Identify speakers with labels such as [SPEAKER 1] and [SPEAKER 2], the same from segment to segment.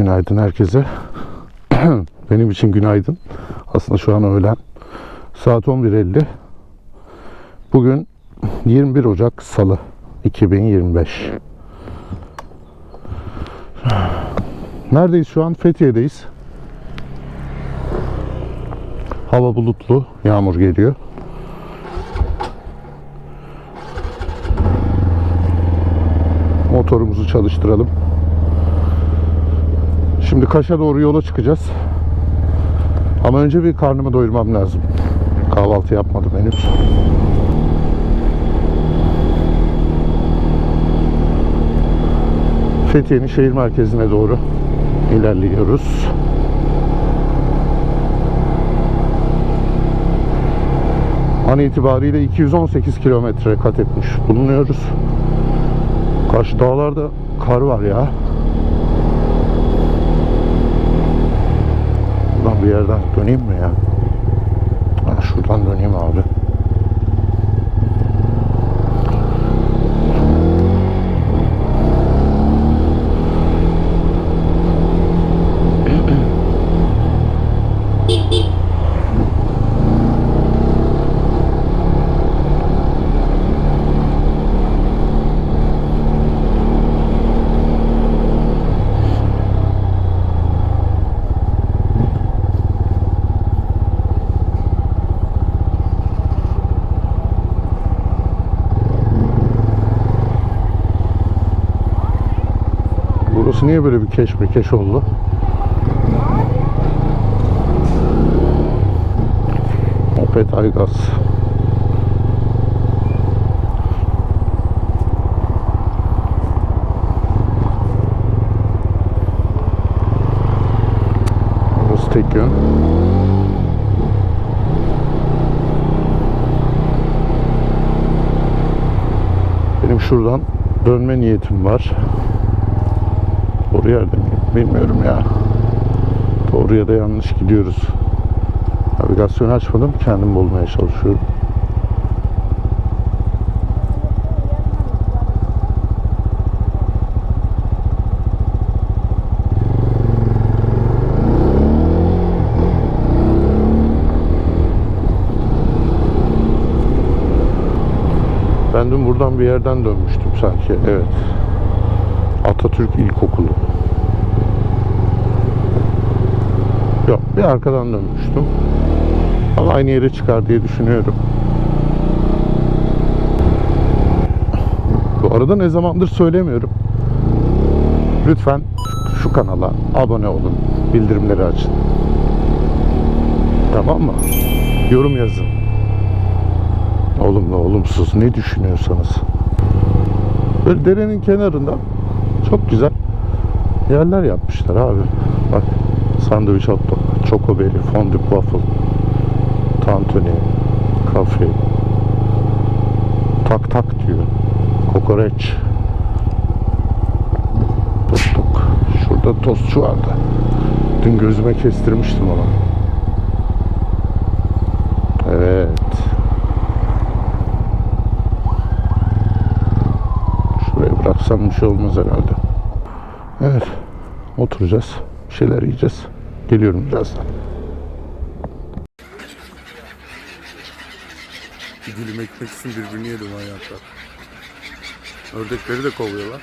[SPEAKER 1] Günaydın herkese. Benim için günaydın. Aslında şu an öğlen. Saat 11.50. Bugün 21 Ocak Salı 2025. Neredeyiz şu an? Fethiye'deyiz. Hava bulutlu, yağmur geliyor. Motorumuzu çalıştıralım. Şimdi Kaş'a doğru yola çıkacağız. Ama önce bir karnımı doyurmam lazım. Kahvaltı yapmadım henüz. Fethiye'nin şehir merkezine doğru ilerliyoruz. An itibariyle 218 kilometre kat etmiş bulunuyoruz. Karşı dağlarda kar var ya. Buradan bir yerden döneyim mi ya? Ha, şuradan döneyim abi. Burası niye böyle bir keşmekeş oldu? Opet Aygaz. Burası tek yön. Benim şuradan dönme niyetim var. Doğru yerde miyim? Bilmiyorum ya. Doğru ya da yanlış gidiyoruz. Navigasyonu açmadım. Kendim bulmaya çalışıyorum. Ben dün buradan bir yerden dönmüştüm sanki. Evet. Atatürk İlkokulu. Yok bir arkadan dönmüştüm. Ama aynı yere çıkar diye düşünüyorum. Bu arada ne zamandır söylemiyorum. Lütfen şu kanala abone olun. Bildirimleri açın. Tamam mı? Yorum yazın. Olumlu olumsuz ne düşünüyorsanız. Böyle derenin kenarında çok güzel yerler yapmışlar abi. Bak sandviç hot dog, chocobelly, fondue waffle, tantuni, kafe, tak tak diyor, kokoreç, tuttuk. Şurada tostçu vardı. Dün gözüme kestirmiştim onu. Evet. Şuraya bıraksam bir şey olmaz herhalde. Evet. Oturacağız. Bir şeyler yiyeceğiz. Geliyorum birazdan. Bir dilim ekmek için birbirini yedim hayatlar. Ördekleri de kovuyorlar.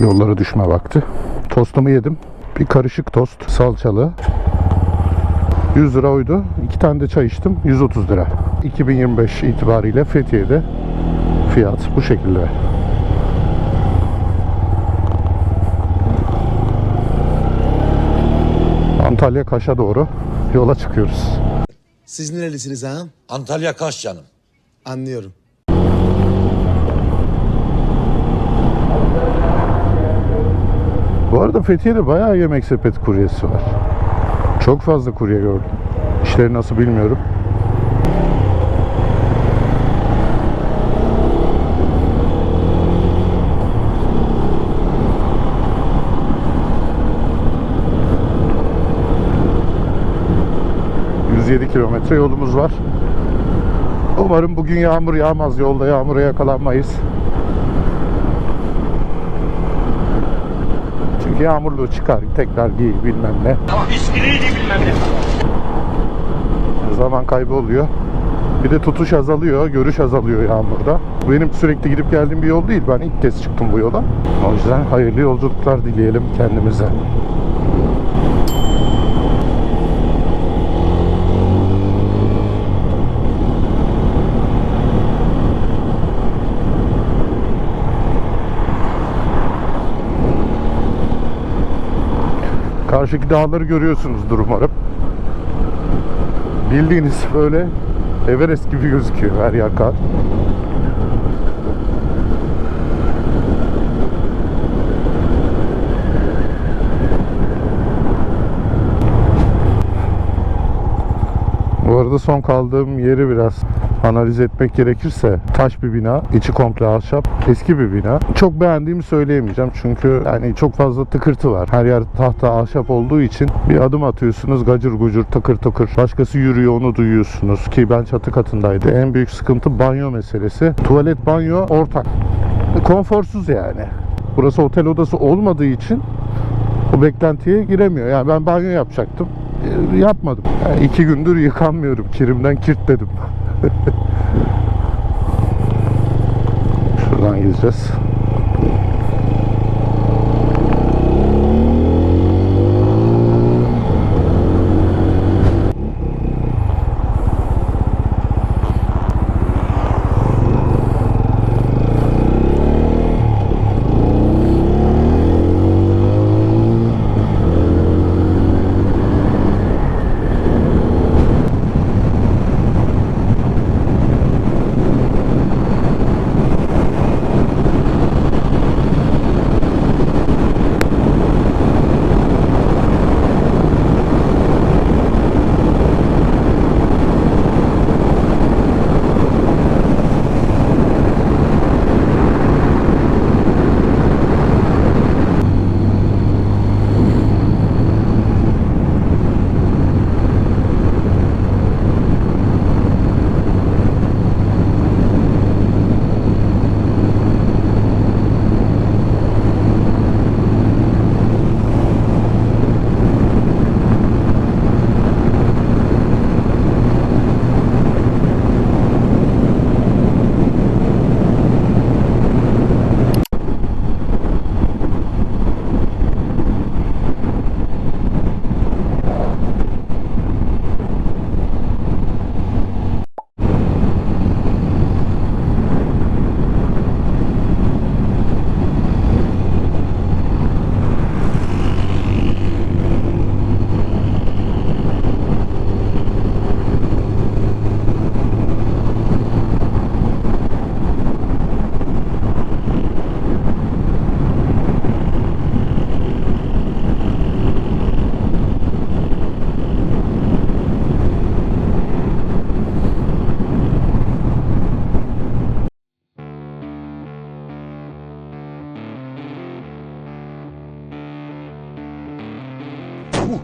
[SPEAKER 1] Yollara düşme vakti. Tostumu yedim. Bir karışık tost, salçalı. 100 lira oydu. İki tane de çay içtim. 130 lira. 2025 itibariyle Fethiye'de fiyat bu şekilde. Antalya Kaş'a doğru yola çıkıyoruz.
[SPEAKER 2] Siz nerelisiniz ağam?
[SPEAKER 3] Antalya Kaş canım.
[SPEAKER 2] Anlıyorum.
[SPEAKER 1] Bu arada Fethiye'de bayağı yemek sepet kuryesi var. Çok fazla kurye gördüm. İşleri nasıl bilmiyorum. 807 kilometre yolumuz var. Umarım bugün yağmur yağmaz. Yolda yağmura yakalanmayız. Yağmurlu çıkar. Tekrar giy bilmem ne.
[SPEAKER 3] Ama iskriydi bilmem ne.
[SPEAKER 1] Zaman kaybı oluyor. Bir de tutuş azalıyor, görüş azalıyor yağmurda. Benim sürekli gidip geldiğim bir yol değil. Ben ilk kez çıktım bu yola. O yüzden hayırlı yolculuklar dileyelim kendimize. Karşıki dağları görüyorsunuzdur umarım. Bildiğiniz böyle Everest gibi gözüküyor her yer kar. Arada son kaldığım yeri biraz analiz etmek gerekirse taş bir bina, içi komple ahşap, eski bir bina. Çok beğendiğimi söyleyemeyeceğim çünkü yani çok fazla tıkırtı var. Her yer tahta ahşap olduğu için bir adım atıyorsunuz gacır gucur takır takır. Başkası yürüyor onu duyuyorsunuz ki ben çatı katındaydı. En büyük sıkıntı banyo meselesi. Tuvalet banyo ortak. Konforsuz yani. Burası otel odası olmadığı için o beklentiye giremiyor. Yani ben banyo yapacaktım. E, Yapmadım. Yani iki gündür yıkanmıyorum. Kirimden kirtledim. Şuradan gideceğiz. 不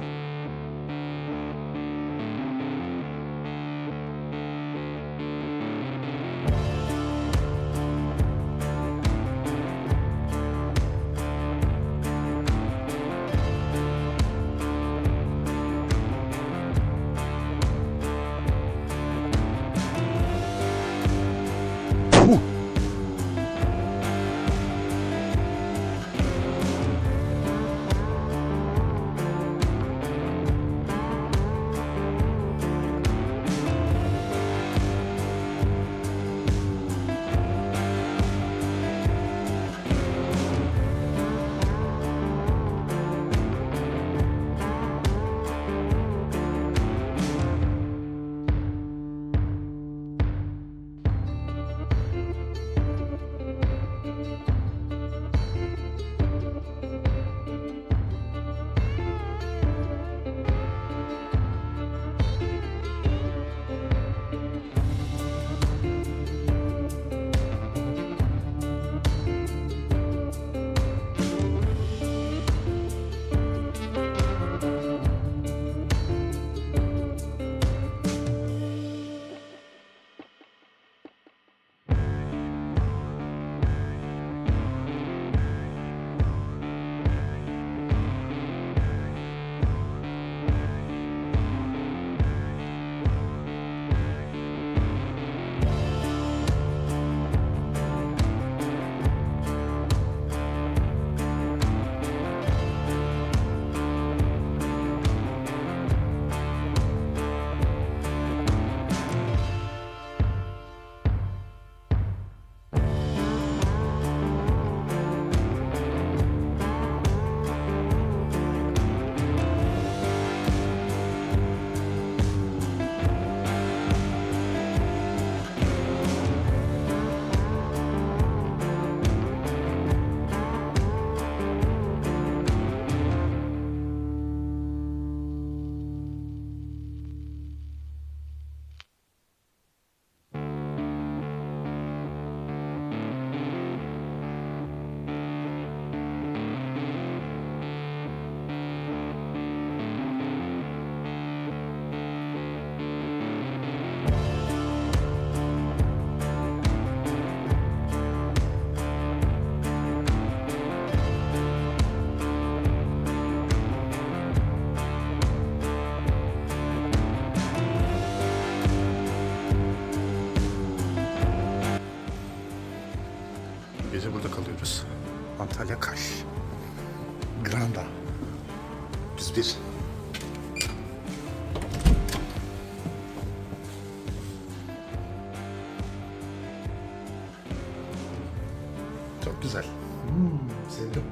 [SPEAKER 1] Çok güzel. Hmm, sevdim.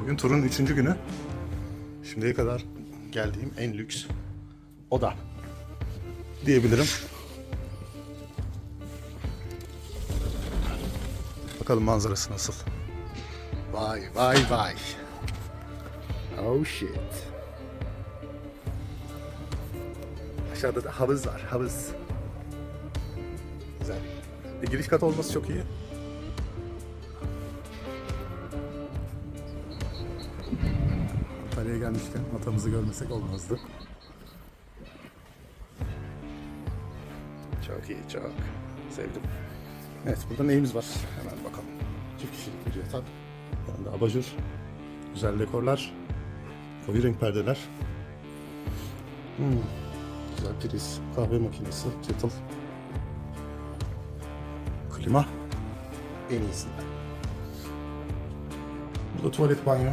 [SPEAKER 1] Bugün turun üçüncü günü. Şimdiye kadar geldiğim en lüks oda diyebilirim. Bakalım manzarası nasıl. Vay vay vay. Oh shit. Aşağıda da havuz var, havuz. E, giriş kat olması çok iyi. Antalya'ya gelmişken atamızı görmesek olmazdı. Çok iyi, çok. Sevdim. Evet, burada neyimiz var? Hemen bakalım. Çift kişilik bir yatak. Yanında abajur. Güzel dekorlar. Koyu renk perdeler. Hmm. Güzel priz. Kahve makinesi. Kettle. Klima. En iyisinden. Burada tuvalet banyo.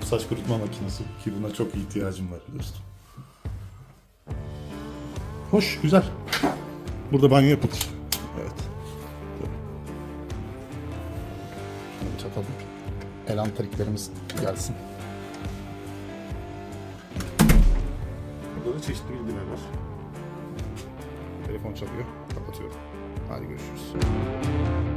[SPEAKER 1] Saç kurutma makinesi ki buna çok ihtiyacım var biliyorsun. Hoş, güzel. Burada banyo yapılır. Evet. Şunu bir çakalım. El antariklerimiz gelsin. Burada da çeşitli bilgiler var. Telefon çalıyor kapatıyorum. Hadi görüşürüz.